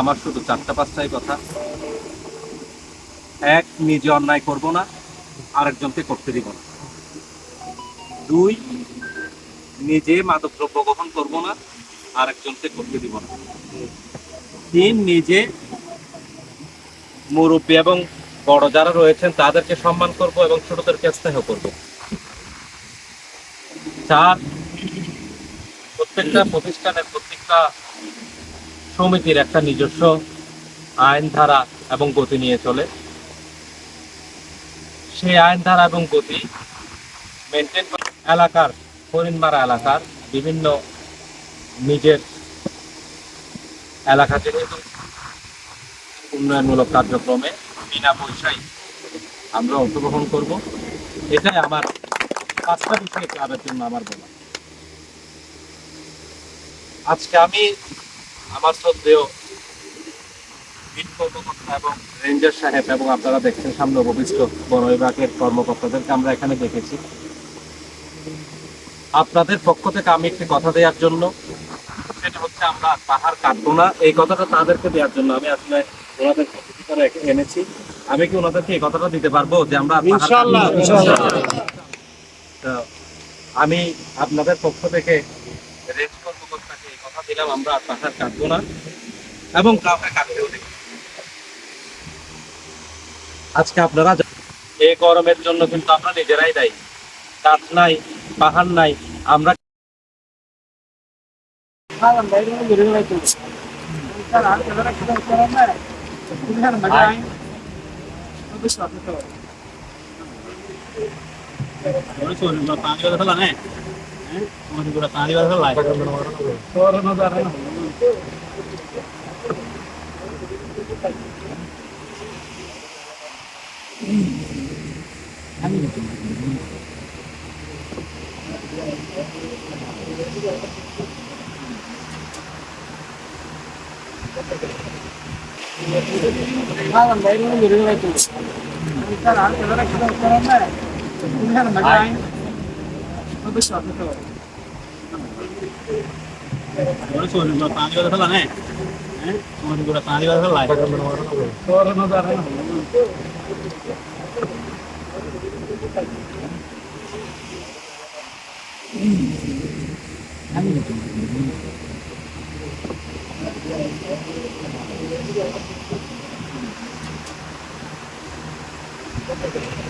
আমার শুধু চারটা পাঁচটাই কথা। এক, নিজে অন্যায় করব না, আরেকজনকে করতে দিব না। দুই, নিজে মাদক দ্রব্য গ্রহণ করব না, আরেকজনকে করতে দিব না। তিন, নিজে মুরব্বী এবং বড় যারা রয়েছেন, তাদেরকে সম্মান করব এবং ছোটদেরকে স্নেহ করব। চার, প্রত্যেকটা প্রতিষ্ঠানের প্রত্যেকটা সমিতির একটা নিজস্ব আইন ধারা এবং গতি নিয়ে চলে। সেই আইন ধারা এবং গতি মেনটেন এলাকার, হরিণমারা এলাকার বিভিন্ন নিজের এলাকা যেহেতু উন্নয়নমূলক কার্যক্রমে বিনা পয়সায় আমরা অংশগ্রহণ করব। এটাই আমার পাঁচটা বিষয় ক্লাবের জন্য আমার বলা আজকে আমি আমার শ্রদ্ধেয় এবং রেঞ্জার সাহেব এবং আপনারা দেখছেন সামনে উপবিষ্ট বন বিভাগের কর্মকর্তাদেরকে আমরা এখানে দেখেছি। আপনাদের পক্ষ থেকে আমি একটি কথা দেওয়ার জন্য, সেটা হচ্ছে আমরা পাহাড় কাটবো না। এই কথাটা তাদেরকে দেওয়ার জন্য আমি আসলে ওনাদের করে এনেছি। আমি কি ওনাদেরকে এই কথাটা দিতে পারব যে আমরা ইনশাআল্লাহ আমি আপনাদের পক্ষ থেকে আমরা আজকে আপনারা এই গরমের জন্য কিন্তু আমরা নিজেরাই দায়ী। কাঠ নাই পাহাড় নাই Bunlar mı? Hayır. Bu da şartlı kalır. ഒരു ചോദ്യം കൂടെ താങ്ക് ദിവസമല്ലേ ഒരു കൂടെ താങ്ക് ദിവസമല്ലേ ചോറുന്നത് അറിയണം Thank you. విభాగం ధైర్యం ఇరుగవుతుంది సార్ ఆరు పిల్లలు ఎక్కడ వస్తారన్నా సోని కూడా పాంచ్ వదలానే సోని కూడా పాంచ్ వదలాయి సోరను దారణ Thank you. Thank you.